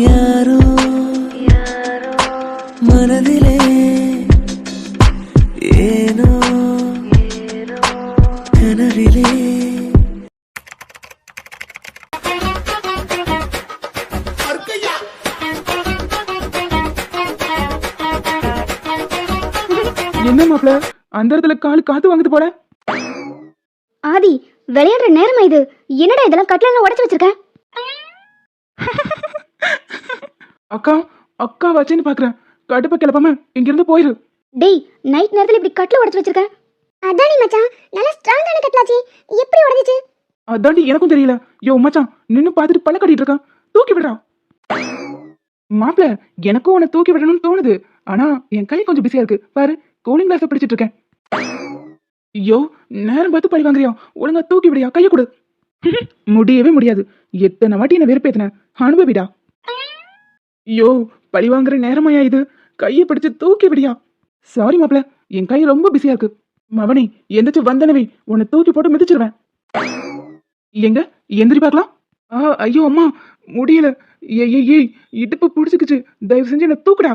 யாரோ மனதிலே ஏனோ கனவிலே. என்ன மாப்ள அந்த இடத்துல காலு காத்து வாங்குது போல. ஆதி விளையாடுற நேரமா இது? என்னடா இதெல்லாம் கட்டில உடைச்சு வச்சிருக்க? அக்கா அக்கா வச்சேன்னு பாக்குறேன். கடுப்ப கிளப்பாம இங்க இருந்து போயிரு. டேய் நைட் நேரத்துல இப்படி கட்டில உடைச்சு வச்சிருக்க? அதானே மச்சான் நல்ல ஸ்ட்ராங்கான கட்டலாச்சி. எப்படி உடைஞ்சிச்சு? அதாண்டி எனக்கும் தெரியல. யோ மச்சான் நின்னு பார்த்துட்டு பல்ல கட்டிட்டு இருக்கான். தூக்கி விடுறா. மாப்ள எனக்கும் உன்னை தூக்கி விடணும்னு தோணுது. ஆனா என் கை கொஞ்சம் பிஸியா இருக்கு. பாரு கூலிங் கிளாஸ் பிடிச்சிட்டு இருக்கேன். ஐயோ நேரம் பார்த்து பழி வாங்குறியா? ஒழுங்கா தூக்கி விடியா கைய கொடு. முடியவே முடியாது. எத்தனை வாட்டி என்ன வெறுப்பேத்தின? அனுபவிடா. ஐயோ பழி வாங்குற நேரமாயா இது? கையை பிடிச்சு தூக்கி விடியா. சாரி மாப்பிள என் கை ரொம்ப பிஸியா இருக்கு. மவனி எந்திரிச்சு வந்தனவே உன்னை தூக்கி போட்டு மிதிச்சிருவேன். எங்க? எந்திரி பார்க்கலாம். ஆ ஐயோ அம்மா முடியல. ஏய் ஏய் இடுப்பு பிடிச்சிக்கிச்சு. தயவு செஞ்சு என்ன தூக்குடா.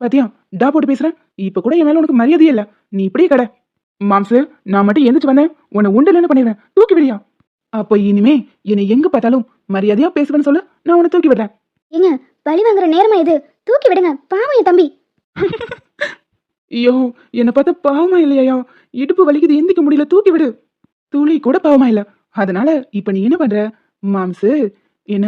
பாத்தியா டா போட்டு பேசுறேன். இப்ப கூட என் மேல உனக்கு மரியாதையே இல்ல. நீ இப்படியே கடை. மாம்சு நான் மட்டும் எந்திரிச்சு வந்தேன். உன்னை உண்டல் என்ன பண்ணிடுவேன்? தூக்கி விடியா. அப்போ இனிமே என்னை எங்க பார்த்தாலும் மரியாதையா பேசுவேன்னு சொல்லு. நான் உன்னை தூக்கி விடுறேன். ஏங்க பழி வாங்குற நேரமா இது? தூக்கி விடுங்க பாவம் என் தம்பி. ஐயோ என்னை பார்த்தா பாவமா இல்லையா இடுப்பு வலிக்குது எந்திக்க முடியல தூக்கி விடு. துளி கூட பாவமா இல்ல. அதனால இப்ப நீ என்ன பண்ற? மாம்சு என்ன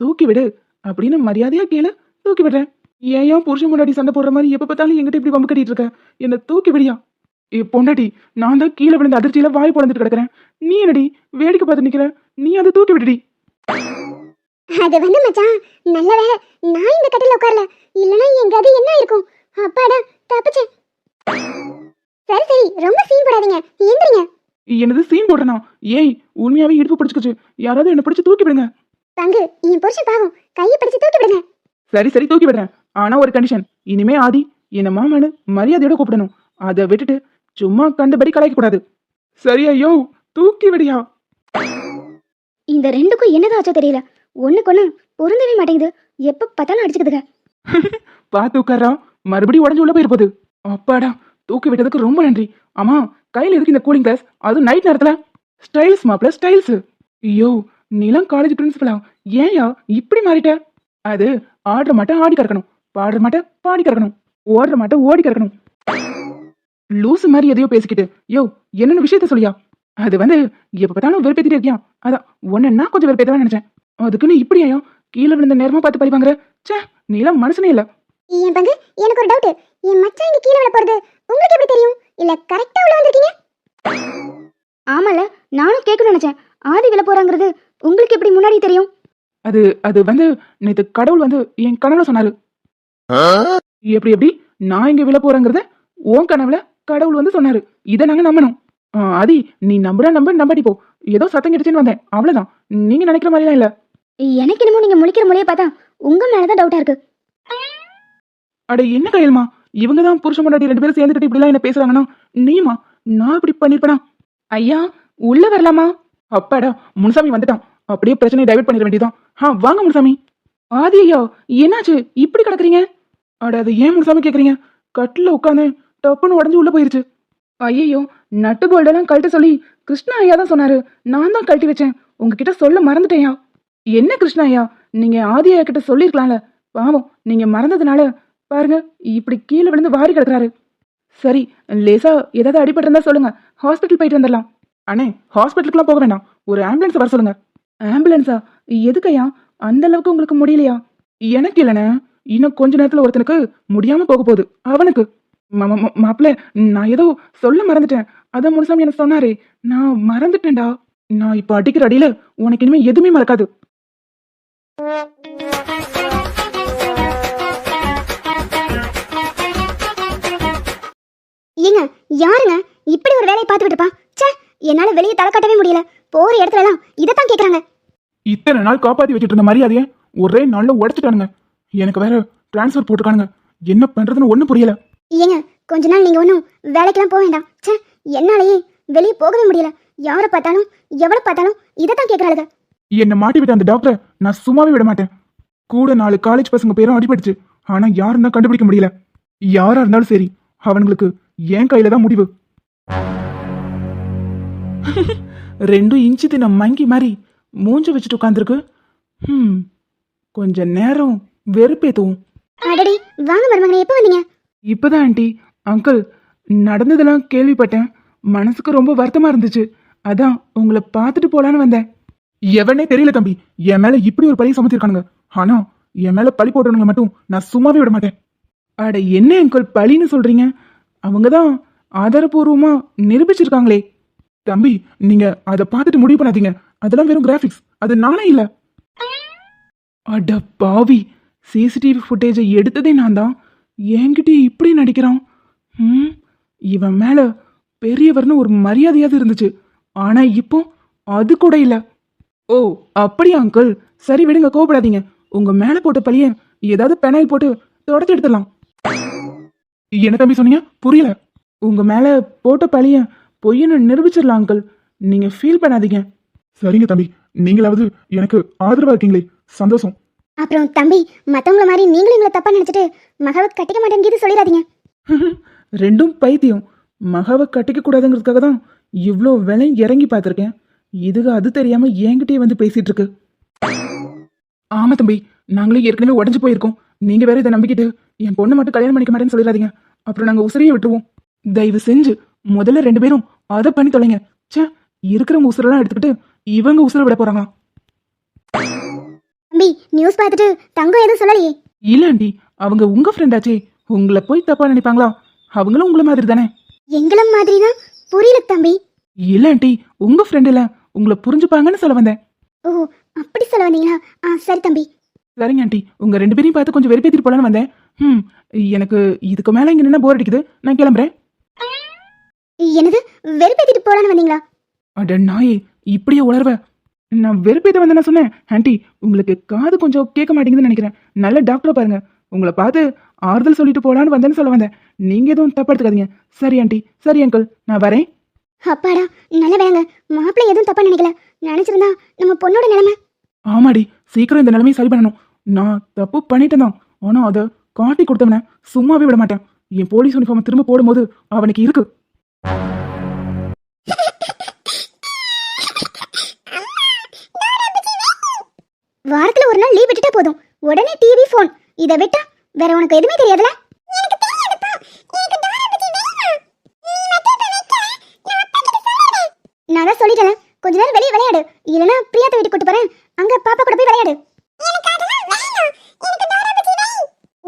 தூக்கி விடு அப்படின்னு மரியாதையா கேளு தூக்கி விடுறேன். ஏன் புருஷன் முன்னாடி சண்டை போடுற மாதிரி எப்ப பார்த்தாலும் எங்கிட்ட இப்படி பம்பு கட்டிட்டு இருக்க? என்ன தூக்கி விடியா? ஏ பொண்டாட்டி நான் தான் கீழே விழுந்த அதிர்ச்சியில வாய் பொழந்துட்டு கிடக்குறேன். நீ என்னடி வேடிக்கை பார்த்து நிக்கிற? நீ அதை தூக்கி விடுடி. அது வந்து மச்சான் நல்ல வேலை. நான் இந்த கட்டில உட்காரல. இல்லனா எங்க அது என்ன இருக்கும் அப்பாடா தப்பிச்சேன். சரி சரி ரொம்ப சீன் போடாதீங்க. எந்திரிங்க. என்னது சீன் போடுறனா? ஏய் உண்மையாவே இடுப்பு பிடிச்சுக்குச்சு. யாராவது என்ன பிடிச்சு தூக்கி விடுங்க. பங்கு என் புருஷன் பாவம். கையை பிடிச்சு தூக்கி விடுங்க. சரி சரி தூக்கி விடுறேன். ஆனா ஒரு கண்டிஷன் இனிமே ஆதி என்ன மாமனு மரியாதையோட கூப்பிடணும். அதை விட்டுட்டு சும்மா கண்டபடி கலாய்க்க கூடாது. சரி ஐயோ தூக்கி விடியா? இந்த ரெண்டுக்கும் என்னதான் ஆச்சோ தெரியல. ஒண்ணுக்கு ஒண்ணு பொருந்தவே மாட்டேங்குது. எப்ப பார்த்தாலும் அடிச்சுக்குதுங்க. பார்த்து உட்காரா மறுபடியும் உடஞ்சு உள்ள போயிருப்பது அப்பாடா தூக்கி விட்டதுக்கு ரொம்ப நன்றி. ஆமா கையில எதுக்கு இந்த கூலிங் கிளாஸ் அதுவும் நைட் நேரத்துல. ஸ்டைல்ஸ் மாப்ள ஸ்டைல்ஸ் ஐயோ நீலாம் காலேஜ் பிரின்சிபலா ஏன்யா இப்படி மாறிட்ட? அது ஆடுற மாட்டேன் ஆடி கறக்கணும். பாடுற மாட்டேன் பாடி கறக்கணும். ஓடுற மாட்டேன் ஓடி கறக்கணும். லூசு மாதிரி எதையோ பேசிக்கிட்டு. யோ என்னென்ன விஷயத்த சொல்லியா? அது வந்து எப்ப பார்த்தாலும் வெறுப்பேத்திட்டே இருக்கியா? அதான் உன்னை கொஞ்சம் வெறுப்பேத்தவா நினைச்சேன். அதுக்குன்னு இப்படியா கீழே விழுந்த நேரமா பார்த்து பழி வாங்குற ச்சே நீலாம் மனுஷனே இல்ல. என் பங்கு? எனக்கு ஒரு டவுட் என் மச்சான் இங்க கீழே விழ போறது? உங்களுக்கு எப்படி தெரியும்? இல்ல கரெக்டா உள்ள வந்திருக்கீங்க? ஆமால நானும் கேட்கணும்னு நினைச்சேன். ஆதி விழ போறாங்கிறது உங்களுக்கு எப்படி முன்னாடி தெரியும்? அது அது வந்து நேத்து கடவுள் வந்து என் கனவுல சொன்னாரு. எப்படி எப்படி? நான் இங்க விழ போறேங்கிறத உன் கனவுல கடவுள் வந்து சொன்னாரு. இதை நாங்க நம்பணும். ஆதி நீ நம்புறா நம்ப நம்பாட்டி போ. ஏதோ சத்தம் கிடைச்சுன்னு வந்தேன். அவ்வளவுதான். நீங்க நினைக்கிற மாதிரிலாம் இல்ல. எனக்கு என்னமோ நீங்க முழிக்கிற மொழியை பார்த்தா உங்க மேலதான் டவுட்டா இருக்கு. அட என்ன கையல்மா? இவங்க தான் புருஷன் முன்னாடி ரெண்டு பேரும் சேர்ந்துட்டு இப்படிலாம் என்ன பேசுறாங்கன்னா? நீமா நான் இப்படி பண்ணிருப்பேனா? ஐயா உள்ள வரலாமா? அப்பாடா முனுசாமி வந்துட்டான். அப்படியே பிரச்சனையை டைவர்ட் பண்ணிட வேண்டியதான் ஆ வாங்க முனுசாமி. ஆதி ஐயா என்னாச்சு? இப்படி கிடக்குறீங்க? அட அது ஏன் முனுசாமி கேக்குறீங்க? கட்டில உட்காந்து டப்புன்னு உடஞ்சு உள்ள போயிருச்சு. ஐயோ நட்டு போல்டெல்லாம் கழட்ட சொல்லி கிருஷ்ணா ஐயா தான் சொன்னாரு. நான் தான் கழட்டி வச்சேன். உங்ககிட்ட சொல்ல மறந்துட்டேயா என்ன கிருஷ்ணாயா நீங்க ஆதியா கிட்ட சொல்லிருக்கலாம்ல. பாவம் நீங்க மறந்ததுனால. பாருங்க இப்படி கீழே விழுந்து வாரி கிடக்குறாரு. சரி லேசா ஏதாவது அடிபட்டு இருந்தா சொல்லுங்க. ஹாஸ்பிட்டல் போயிட்டு வந்துடலாம். அண்ணே ஹாஸ்பிட்டலுக்குலாம் போக வேண்டாம். ஒரு ஆம்புலன்ஸ் வர சொல்லுங்க. ஆம்புலன்ஸா? எதுக்கையா அந்த அளவுக்கு உங்களுக்கு முடியலையா? எனக்கு இல்லைண்ணே. இன்னும் கொஞ்ச நேரத்துல ஒருத்தனுக்கு முடியாம போக போகுது. அவனுக்கு. மாப்பிள்ள நான் ஏதோ சொல்ல மறந்துட்டேன். அதான் முனுசாமி எனக்கு சொன்னாரே? நான் மறந்துட்டேன்டா. நான் இப்ப அடிக்கிற அடியில உனக்கு இனிமே எதுவுமே மறக்காது. ஏங்க யாருங்க? இப்படி ஒரு வேலையை பார்த்துக்கிட்டு இருப்பான்? ச்சே என்னால வெளியே தலை காட்டவே முடியல. போற இடத்துல எல்லாம் இதைத்தான் கேக்குறாங்க. இத்தனை நாள் காப்பாத்தி வச்சுட்டு இருந்த மரியாதையை ஒரே நாள்ல உடைச்சிட்டானுங்க. எனக்கு வேற டிரான்ஸ்ஃபர் போட்டுருக்கானுங்க. என்ன பண்றதுன்னு ஒண்ணும் புரியல. ஏங்க கொஞ்ச நாள் நீங்க ஒன்றும் வேலைக்கெல்லாம் போக வேண்டாம். ச்சே என்னாலேயே வெளியே போகவே முடியல. யாரை பார்த்தாலும் எவ்வளவு பார்த்தாலும் இதைத்தான் கேக்குறாளுங்க. என்னை மாட்டி விட்ட அந்த டாக்டரை நான் சும்மாவே விட மாட்டேன். கூட நாலு காலேஜ் பசங்க பேரும் அடிபட்டுச்சு. ஆனா யாரும் தான் கண்டுபிடிக்க முடியல. யாரா இருந்தாலும் சரி அவனுங்களுக்கு என் கையில தான் முடிவு. ரெண்டும் இன்ச்சு தின மங்கி மாதிரி மூஞ்ச வச்சுட்டு உட்காந்துருக்கு ம் கொஞ்ச நேரம் வெறுப்பேத்துவோம் அடடி வாங்க மருமகனே எப்போ வந்தீங்க? இப்பதான் ஆண்டி. அங்கிள் நடந்ததெல்லாம் கேள்விப்பட்டேன். மனசுக்கு ரொம்ப வருத்தமா இருந்துச்சு. அதான் உங்களை பார்த்துட்டு போலான்னு வந்தேன். எவனே தெரியல தம்பி. என் மேல இப்படி ஒரு பழி சமைச்சிருக்கானுங்க ஆனா என் மேல பழி போடுறவங்களை மட்டும் நான் சும்மாவே விட மாட்டேன். அட என்ன அங்கிள் பழின்னு சொல்றீங்க? அவங்க தான் ஆதாரபூர்வமா நிரூபிச்சிருக்காங்களே. தம்பி நீங்க அதை பார்த்துட்டு முடிவு பண்ணாதீங்க. அதெல்லாம் வெறும் கிராஃபிக்ஸ் அது நானே இல்ல. அட பாவி. சிசிடிவி ஃபுட்டேஜை எடுத்ததே நான் தான். என்கிட்ட இப்படி நடிக்கிறான். ம் இவன் மேல பெரியவர்னு ஒரு மரியாதையாவது இருந்துச்சு. ஆனா இப்போ அது கூட இல்லை. ஓ அப்படியா அங்கிள்? சரி விடுங்க கோவப்படாதீங்க. உங்க மேல போட்ட பழிய ஏதாவது பெனாயில் போட்டு தொடச்சு எடுத்துடலாம். என்ன தம்பி சொன்னீங்க? புரியல. உங்க மேல போட்ட பழிய பொய்ன்னு நிரூபிச்சிடலாம் அங்கிள். நீங்க ஃபீல் பண்ணாதீங்க. சரிங்க தம்பி. நீங்களாவது எனக்கு ஆதரவா இருக்கீங்களே. சந்தோஷம். அப்புறம் தம்பி மத்தவங்கள மாதிரி நீங்களும் எங்களை தப்பா நினைச்சிட்டு மகாவை கட்டிக்க மாட்டேங்கிறது சொல்லிடாதீங்க. ரெண்டும் பைத்தியம். மகாவை கட்டிக்க கூடாதுங்கிறதுக்காக தான் இவ்வளோ விலை இறங்கி பார்த்துருக்கேன். இதுக்கு அது தெரியாம என்கிட்டயே வந்து பேசிட்டு இருக்கு? ஆமா தம்பி நாங்களே ஏற்கனவே உடஞ்சு போயிருக்கோம். நீங்க வேற இதை நம்பிக்கிட்டு என் பொண்ணை மட்டும் கல்யாணம் பண்ணிக்க மாட்டேன்னு சொல்லிடாதீங்க. அப்புறம் நாங்க உசிரியை விட்டுருவோம். தயவு செஞ்சு முதல்ல ரெண்டு பேரும் அதை பண்ணி தொலைங்க. ச்சே இருக்கிறவங்க உசுரெல்லாம் எடுத்துக்கிட்டு இவங்க உசுரை விட போறாங்களாம். தம்பி நியூஸ் பார்த்துட்டு தங்கம் எதுவும் சொல்லலையே? இல்ல ஆண்டி அவங்க உங்க ஃப்ரெண்டாச்சே உங்களை போய் தப்பா நினைப்பாங்களா? அவங்களும் உங்களை மாதிரி தானே எங்களும் மாதிரினா புரியல தம்பி. இல்ல ஆண்டி உங்க ஃப்ரெண்ட் இல்ல. உங்களை புரிஞ்சுப்பாங்கன்னு சொல்ல வந்தேன். ஓ அப்படி சொல்ல வந்தீங்களா? ஆ சரி தம்பி. சரிங்க ஆண்டி. உங்க ரெண்டு பேரையும் பார்த்து கொஞ்சம் வெறுப்பேத்திட்டு போலான்னு வந்தேன். ம் எனக்கு இதுக்கு மேல இங்க நின்னா போர் அடிக்குது. நான் கிளம்புறேன். என்னது? வெறுப்பேத்திட்டு போலான்னு வந்தீங்களா? அட நாயே இப்படியே உளர்வ நான் வெறுப்பேத்த வந்து நான் சொன்னேன். ஆண்டி உங்களுக்கு காது கொஞ்சம் கேட்க மாட்டேங்குதுன்னு நினைக்கிறேன். நல்ல டாக்டரை பாருங்க. உங்களை பார்த்து ஆறுதல் சொல்லிட்டு போலான்னு வந்தேன்னு சொல்ல வந்தேன். நீங்க எதுவும் தப்பா எடுத்துக்காதீங்க. சரி ஆண்டி. சரி அங்கிள் நான் வரேன். அப்பாடா நல்ல வேலைங்க மாப்பிள்ளை எதுவும் தப்பா நினைக்கல. நினைச்சிருந்தா நம்ம பொண்ணோட நிலைமை. ஆமாடி சீக்கிரம் இந்த நிலைமையை சரி பண்ணணும். நான் தப்பு பண்ணிட்டேன் தான். ஆனா அதை காட்டி கொடுத்தவன சும்மாவே விட மாட்டேன். என் போலீஸ் யூனிஃபார்மை திரும்ப போடும்போது அவனுக்கு இருக்கு. வாரத்துல ஒரு நாள் லீவ் விட்டுட்டா போதும். உடனே டிவி ஃபோன் இதை விட்டா வேற உனக்கு எதுவுமே தெரியாதுல நான் தான் சொல்லிட்டேன் கொஞ்ச நேரம் வெளியே விளையாடு. இல்லனா பிரியாத்த வீட்டுக்கு கூட்டு போறேன். அங்க பாப்பா கூட போய் விளையாடு.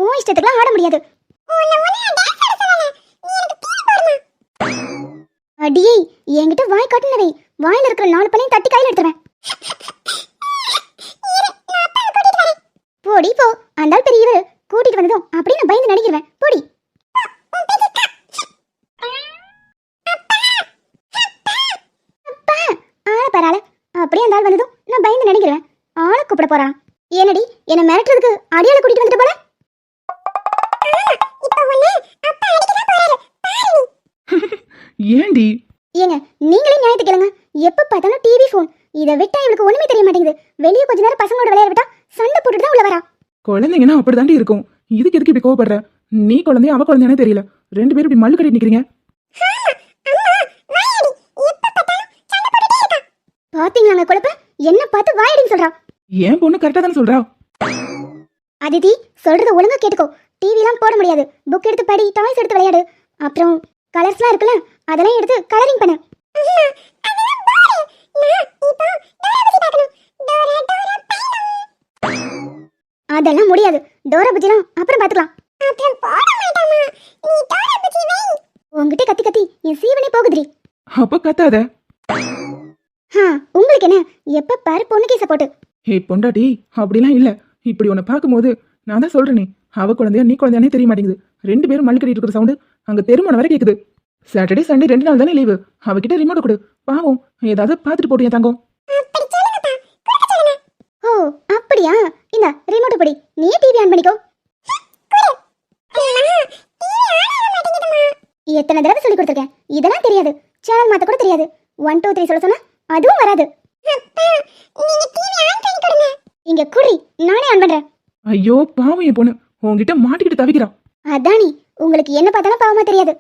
உன் இஷ்டத்துக்குலாம் ஆட முடியாது. அடியே என்கிட்ட வாய் காட்டுனவை வாயில இருக்கிற நாலு பழையும் தட்டி கையில எடுத்துருவேன். போடி போ. அந்த பெரியவர். கூட்டிட்டு வந்ததும் அப்படியே நான் பயந்து நடிக்கிறேன் போடி. ஆளை பாரு ஆளை. அப்படியே அந்த ஆள் வந்ததும் நான் பயந்து நடிக்கிறேன் ஆளை கூப்பிட போறான். என்னடி என்ன மிரட்டுறதுக்கு அடியாளை கூட்டிட்டு வந்துட்டு போல? ஏண்டி? ஏங்க நீங்களே நியாயத்தை கேளுங்க. எப்ப பார்த்தாலும் டிவி ஃபோன் இதை விட்டா இவளுக்கு ஒண்ணுமே தெரிய மாட்டேங்குது. வெளியே கொஞ்ச நேரம் பசங்களோட விளையாட விட்டா சண்டை போட்டுட்டு தான் உள்ள வரா. குழந்தைங்கன்னா அப்படிதாண்டி இருக்கும். இதுக்கு எதுக்கு இப்படி கோவப்படுற? நீ குழந்தைய அவ குழந்தையானே தெரியல. ரெண்டு பேரும் இப்படி மல்லு கட்டி நிக்கிறீங்க. பாத்தீங்களாங்க குழப்ப? என்ன பார்த்து வாயடின்னு சொல்றா. என் பொண்ணு கரெக்டா தானே சொல்றா? அதிதி சொல்றத ஒழுங்கா கேட்டுக்கோ. டிவிலாம் போட முடியாது. புக் எடுத்து படி டாய்ஸ் எடுத்து விளையாடு. அப்புறம் கலர்ஸ்லாம் இருக்குல்ல அதெல்லாம் எடுத்து கலரிங் பண்ணு. அதெல்லாம் முடியாது. டோரா புஜிலாம் அப்புறம் பாத்துக்கலாம். உங்ககிட்ட கத்தி கத்தி என் சீவனே போகுதுடி. அப்ப கத்தாத. கேச போட்டு. ஹே பொண்டாட்டி அப்படிலாம் இல்ல. இப்படி உன்னை பார்க்கும்போது நான் தான் சொல்றேனே. அவ குழந்தையா நீ குழந்தையானே தெரிய மாட்டேங்குது. ரெண்டு பேரும் கட்டிட்டு இருக்கிற சவுண்டு அங்க தெருமணம் வரை கேக்குது. சாட்டர்டே சண்டே ரெண்டு நாள் தானே லீவு அவகிட்ட ரிமோட் கொடு. பாவம் ஏதாவது பார்த்துட்டு போட்டியா தங்கம்? ஓ அப்படியா? இந்த ரிமோட் படி. நீ டிவி ஆன் பண்ணிக்கோ. எத்தனை தடவை சொல்லி கொடுத்துருக்கேன்? இதெல்லாம் தெரியாது. சேனல் மாத்த கூட தெரியாது. ஒன் டூ த்ரீ சொல்ல சொன்னா அதுவும் வராது. இங்க குடி நானே ஆன் பண்றேன். ஐயோ பாவம் என் பொண்ணு. உன்கிட்ட மாட்டிக்கிட்டு தவிக்கிறா. அதானி உங்களுக்கு என்ன பார்த்தாலும் பாவமா தெரியாது.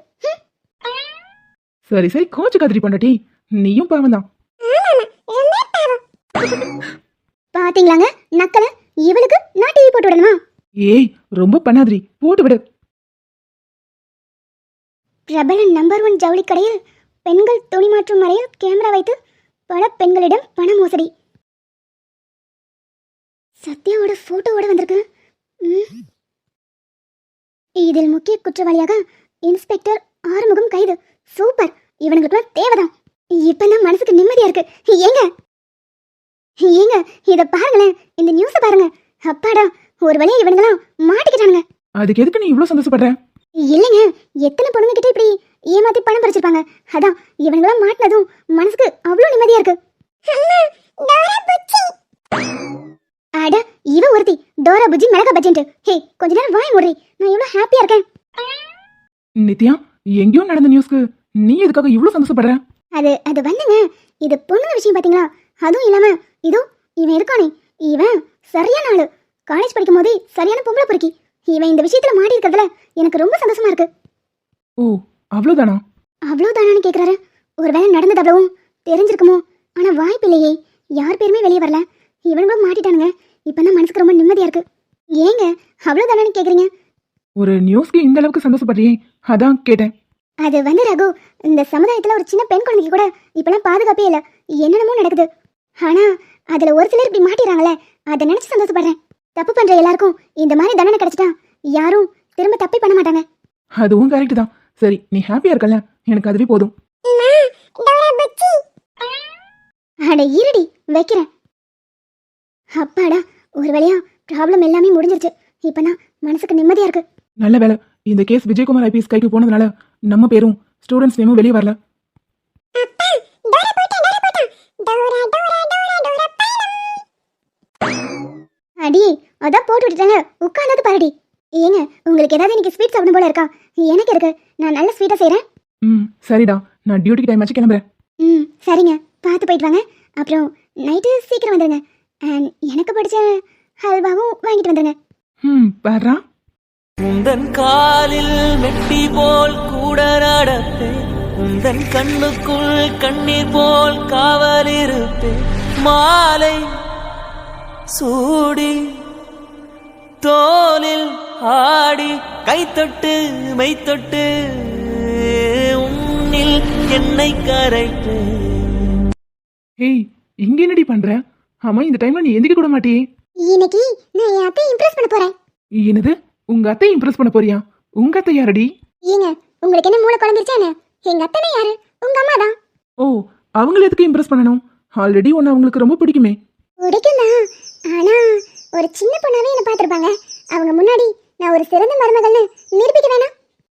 சரி சரி கோச்சு கத்திரி பொண்டாட்டி. நீயும் பாவம் தான். பாத்தீங்களாங்க நக்கல? இவளுக்கு நான் டிவி போட்டு விடணுமா? ஏய் ரொம்ப பண்ணாதிரி போட்டு விடு. பிரபல நம்பர் ஒன் ஜவுளி கடையில் பெண்கள் துணி மாற்றும் அறையில் கேமரா வைத்து பல பெண்களிடம் பண மோசடி. சத்யாவோட போட்டோவோட வந்திருக்கு. ம். இதில் முக்கிய குற்றவாளியாக இன்ஸ்பெக்டர் ஆறுமுகம் கைது. சூப்பர். இவனுக்கு தேவைதான். இப்பதான் மனசுக்கு நிம்மதியா இருக்கு. ஏங்க? ஏங்க? இத பாருங்களேன். இந்த நியூஸ பாருங்க. அப்பாடா ஒரு வழியா இவனுங்களாம் மாட்டிக்கிட்டானுங்க. அதுக்கு எதுக்கு நீ இவ்ளோ சந்தோஷப்படுற? இல்லைங்க. எத்தனை பொண்ணுங்க கிட்ட இப்படி ஏமாத்தி பணம் பறிச்சிருப்பாங்க. அதான் இவனுங்களாம் மாட்டினதும் மனசுக்கு அவ்வளோ நிம்மதியா இருக்கு. அட இவ ஒருத்தி டோரா புஜ்ஜி மிளகா பஜ்ஜின்ட்டு. ஹே கொஞ்ச நேரம் வாய் மூடுறி நான் எவ்வளவு ஹாப்பியா இருக்கேன். நித்யா எங்கேயோ நடந்த நியூஸ்க்கு நீ எதுக்காக இவ்ளோ சந்தோஷப்படுற? அது அது வந்துங்க. இது பொண்ணுங்க விஷயம் பாத்தீங்களா? அதுவும் இல்லாம இதோ இவன் இருக்கானே. இவன் சரியான ஆளு. காலேஜ் படிக்கும் போதே சரியான பொம்பளை பொறுக்கி. இவன் இந்த விஷயத்துல மாடி இருக்கிறதுல எனக்கு ரொம்ப சந்தோஷமா இருக்கு. ஓ அவ்வளோதானா அவ்வளோதானான்னு கேட்குறாரு ஒருவேளை நடந்தது அவ்வளவும் தெரிஞ்சிருக்குமோ? ஆனால் வாய்ப்பு இல்லையே. யார் பேருமே வெளியே வரல. இவனுங்களும் மாட்டிட்டானுங்க. இப்போ தான் மனசுக்கு ரொம்ப நிம்மதியாக இருக்கு. ஏங்க அவ்வளோதானான்னு கேட்குறீங்க ஒரு நியூஸ்க்கு இந்த அளவுக்கு சந்தோஷப்படுறியே அதான் கேட்டேன். அது வந்து ரகு இந்த சமுதாயத்தில் ஒரு சின்ன பெண் குழந்தைக்கு கூட இப்போலாம் பாதுகாப்பே இல்லை. என்னென்னமோ நடக்குது. ஆனால் அதில் ஒரு சிலர் இப்படி மாட்டிடுறாங்களே அதை நினச்சி சந்தோஷப்படுறேன். தப்பு பண்ணுற எல்லாருக்கும் இந்த மாதிரி தண்டனை கிடைச்சிட்டா யாரும் திரும்ப தப்பே பண்ண மாட்டாங்க. அதுவும் கரெக்ட் தான். சரி நீ ஹாப்பியா இருக்கல எனக்கு அதுவே போதும். அட இருடி வைக்கிறேன். அப்பாடா ஒரு வழியா ப்ராப்ளம் எல்லாமே முடிஞ்சிருச்சு. இப்பதான் மனசுக்கு நிம்மதியா இருக்கு. நல்ல வேலை இந்த கேஸ் விஜயகுமார் ஐபிஎஸ் கைக்கு போனதுனால நம்ம பேரும் ஸ்டூடெண்ட்ஸ் நேமும் வெளியே வரல. அடி அதான் போட்டு விட்டுட்டாங்க. உட்கார்ந்தது பாருடி. ஏங்க உங்களுக்கு ஏதாவது இன்னைக்கு ஸ்வீட் சாப்பிடும் போல இருக்கா? எனக்கு இருக்கு. நான் நல்ல ஸ்வீட்டா செய்றேன். ம் சரிடா. நான் டியூட்டிக்கு டைம் ஆச்சு கிளம்புறேன். ம் சரிங்க. பார்த்து போயிட்டு வாங்க. அப்புறம் நைட்டு சீக்கிரம் வந்துடுங்க அண்ட் எனக்கு பிடிச்ச ஹல்வாவும் வாங்கிட்டு வந்துடுங்க ம் பாரா உந்தன் காலில் மெட்டி போல் கூட நடப்பேன். உந்தன் கண்ணுக்குள் கண்ணீர் போல் காவல் இருப்பேன். மாலை சூடி தோலில் ஆடி கைத்தொட்டு மெய்த்தொட்டு உன்னில் என்னை கரைப்பேன் ஏய் இங்க என்னடி பண்ற? ஆமா இந்த டைம்ல நீ எந்திக்க கூட மாட்டியே. இன்னைக்கு நான் என் அத்தையை இம்ப்ரெஸ் பண்ண போறேன். என்னது? உங்க அத்தை இம்ப்ரெஸ் பண்ண போறியா? உங்க அத்தை யாரடி? ஏங்க உங்களுக்கு என்ன மூளை குழம்பிருச்சா என்ன? எங்க அத்தனை யாரு? உங்க அம்மா தான். ஓ அவங்கள எதுக்கு இம்ப்ரெஸ் பண்ணணும்? ஆல்ரெடி உன்னை அவங்களுக்கு ரொம்ப பிடிக்குமே. பிடிக்கும் தான் ஆனா ஒரு சின்ன பொண்ணாவே என்ன பார்த்திருப்பாங்க. அவங்க முன்னாடி நான் ஒரு சிறந்த மருமகள்னு நிரூபிக்க வேணாம்.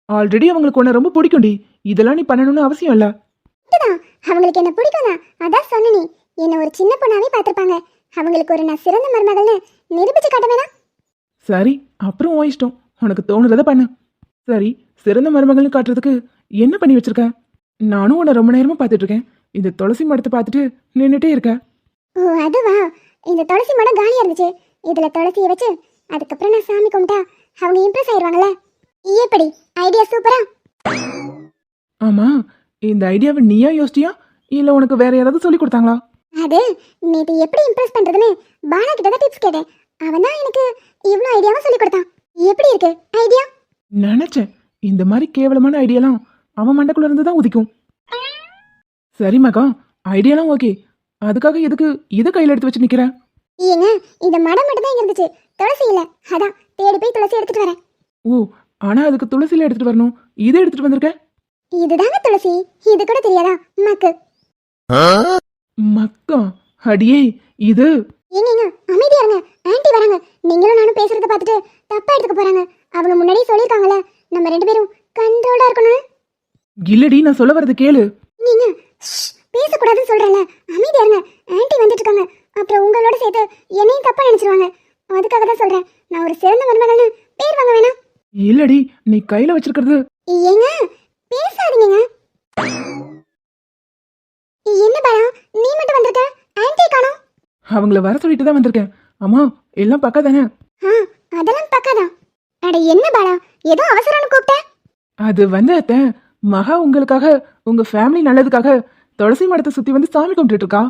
ஆல்ரெடி அவங்களுக்கு உன்னை ரொம்ப பிடிக்கும்டி. இதெல்லாம் நீ பண்ணணும்னு அவசியம் இல்ல. இதுதான். அவங்களுக்கு என்ன பிடிக்கும் தான் அதான் சொன்னனே. என்ன ஒரு சின்ன பொண்ணாவே பார்த்திருப்பாங்க. அவங்களுக்கு ஒரு நான் சிறந்த மருமகள்னு நிரூபிச்சு காட்ட வேணாம். சரி அப்புறம் உன் இஷ்டம். உனக்கு தோணுறத பண்ணு. சரி சிறந்த மருமகள்னு காட்டுறதுக்கு என்ன பண்ணி வச்சிருக்க? நானும் உன்னை ரொம்ப நேரமா பார்த்துட்டு இருக்கேன் இந்த துளசி மடத்தை பார்த்துட்டு நின்றுட்டே இருக்க. ஓ அதுவா? இந்த துளசி மடம் காலியா இருந்துச்சு. இதுல துளசியை வச்சு அதுக்கப்புறம் நான் சாமி கும்பிட்டா அவங்க இம்ப்ரெஸ் ஆயிடுவாங்கல்ல எப்படி ஐடியா சூப்பரா ஆமா இந்த ஐடியாவை நீயா யோசிச்சியா? இல்ல உனக்கு வேற யாராவது சொல்லி கொடுத்தாங்களா? அது நேத்து எப்படி இம்ப்ரெஸ் பண்றதுன்னு பாலா கிட்ட தான் டிப்ஸ் கேட்டேன். அவன் தான் எனக்கு இவ்வளோ ஐடியாவும் சொல்லி கொடுத்தான். எப்படி இருக்கு ஐடியா நினைச்சேன் இந்த மாதிரி கேவலமான ஐடியாலாம் அவன் மண்டக்குள்ள இருந்து தான் உதிக்கும். சரி மகா ஐடியாலாம் ஓகே அதுக்காக எதுக்கு இதை கையில் எடுத்து வச்சு நிக்கிற? ஏங்க இந்த மடம் மட்டும் தான் இருந்துச்சு. துளசி இல்ல அதான் தேடி போய் துளசி எடுத்துட்டு வரேன். ஓ ஆனா அதுக்கு துளசியில எடுத்துட்டு வரணும். இதை எடுத்துட்டு வந்திருக்க? இதுதாங்க துளசி. இது கூட தெரியாதா? மக்கு. மக்கா? அடியே இது? ஏங்க அமைதியா இருங்க. ஆன்ட்டி வராங்க. நீங்களும் நானும் பேசுறத பார்த்துட்டு தப்பா எடுத்துக்க போறாங்க. அவங்க முன்னாடியே சொல்லியிருக்காங்கல்ல நம்ம ரெண்டு பேரும் கண்ட்ரோலா இருக்கணும் இல்லடி நான் சொல்ல வரது கேளு. நீங்க பேசக்கூடாதுன்னு சொல்றேன்ல. அமைதியா இருங்க. ஆன்ட்டி வந்துட்டு இருக்காங்க. அப்புறம் உங்களோட சேர்த்து என்னையும் தப்பா நினைச்சிருவாங்க. அதுக்காக தான் சொல்றேன். நான் ஒரு சிறந்த மருமகள்னு பேர் வாங்க வேணாம். இல்லடி நீ கையில வச்சிருக்கிறது ஏங்க பேசாதீங்க என்ன பாயா நீ மட்டும் வந்திருக்க? ஆன்ட்டி காணோம். அவங்கள வர சொல்லிட்டு தான் வந்திருக்கேன். அம்மா எல்லாம் பக்கா தானே ஆ அதெல்லாம் பக்காதான். அட என்ன பாலா ஏதோ அவசரம்னு கூப்பிட்ட. அது வந்து அத்தை மகா உங்களுக்காக உங்க ஃபேமிலி நல்லதுக்காக துளசி மரத்தை சுத்தி வந்து சாமி கும்பிட்டுட்டு இருக்கா.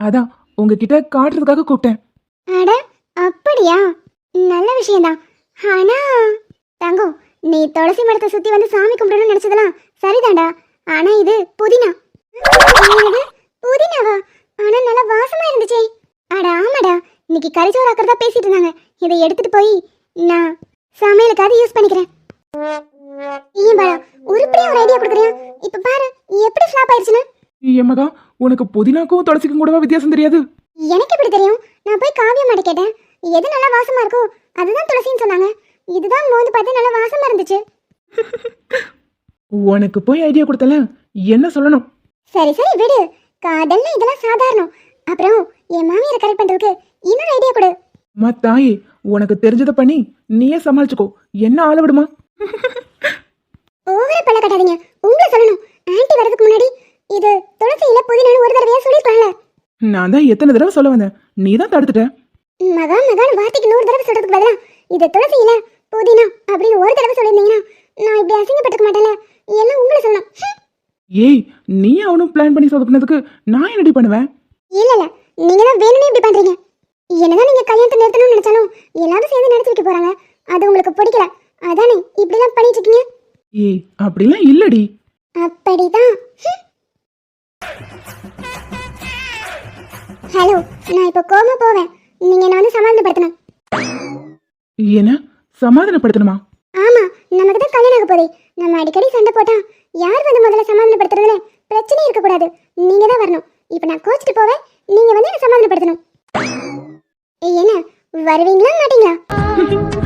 அதான் உங்ககிட்ட காட்டுறதுக்காக கூப்பிட்டேன். அட அப்படியா? நல்ல விஷயம்தான். ஆனா தங்கம் நீ துளசி மரத்தை சுத்தி வந்து சாமி கும்பிடணும்னு நினைச்சதெல்லாம் சரிதான்டா. ஆனா இது புதினா? புதினாவா? ஆனா நல்லா வாசமா இருந்துச்சே. அட ஆமாடா. இன்னைக்கு கரிச்சோறு ஆக்கிறதா பேசிட்டு இருந்தாங்க. இதை எடுத்துட்டு போய் நான் சமையலுக்காக யூஸ் பண்ணிக்கிறேன். ஏன் பாலா உருப்படியா ஒரு ஐடியா கொடுக்குறியா? இப்ப பாரு எப்படி ஃபிளாப் ஆயிடுச்சுன்னு. மகா உனக்கு புதினாக்கும் துளசிக்கும் கூடவா வித்தியாசம் தெரியாது? எனக்கு எப்படி தெரியும்? நான் போய் காவியம்மாட்ட கேட்டேன். எது நல்லா வாசமா இருக்கோ அதுதான் துளசின்னு சொன்னாங்க. இதுதான் மோந்து பார்த்து நல்லா வாசமா இருந்துச்சு. உனக்கு போய் ஐடியா கொடுத்தல என்ன சொல்லணும்? சரி சரி விடு. காதல்னா இதெல்லாம் சாதாரணம். அப்புறம் என் மாமியாரை கரெக்ட் பண்றதுக்கு இன்னொரு ஐடியா கொடு. அம்மா தாயே உனக்கு தெரிஞ்சதை பண்ணி நீயே சமாளிச்சுக்கோ. என்ன ஆள விடுமா? ஓவரா பல்ல கட்டாதீங்க. உங்களை சொல்லணும். ஆன்ட்டி வரதுக்கு முன்னாடி இது துளசி இல்ல புதினான்னு ஒரு தடவையா சொல்லிருக்கலாம்ல நான் தான் எத்தனை தடவை சொல்ல வந்தேன். நீ தான் தடுத்துட்ட. மகா மகான் வார்த்தைக்கு நூறு தடவை சொல்றதுக்கு பதிலா இது துளசி இல்ல புதினா அப்படின்னு ஒரு தடவை சொல்லியிருந்தீங்கன்னா நான் இப்படி அசிங்கப்பட்டுக்க மாட்டேன்ல. எல்லாம் உங்களை சொல்லணும். ஏய் நீ அவனும் பிளான் பண்ணி சொதப்பினதுக்கு நான் என்னடி பண்ணுவேன்? இல்ல இல்ல. நீங்க தான் வேணும்னே இப்படி பண்றீங்க. என்னதான் நீங்க கல்யாணத்தை நிறுத்தணும்னு நினைச்சாலும் எல்லாரும் சேர்ந்து நடத்தி வைக்க போறாங்க. அது உங்களுக்கு பிடிக்கல. அதானே இப்படி எல்லாம் பண்ணிட்டு இருக்கீங்க ஏய் அப்படிலாம் இல்லடி. அப்படிதான். ஹலோ நான் இப்போ கோமா போவேன். நீங்க என்ன வந்து சமாதானப்படுத்தணும். என்ன? சமாதானப்படுத்தணுமா? ஆமா நமக்கு தான் கல்யாணம் ஆக போதே நம்ம அடிக்கடி சண்டை போட்டா யார் வந்து முதல்ல சமாதானப்படுத்துறதுல பிரச்சனை இருக்கக்கூடாது. நீங்க தான் வரணும். இப்போ நான் கோச்சிட்டு போவேன். நீங்க வந்து என்ன சமாதானப்படுத்தணும்? என்ன? வருவீங்களா மாட்டீங்களா?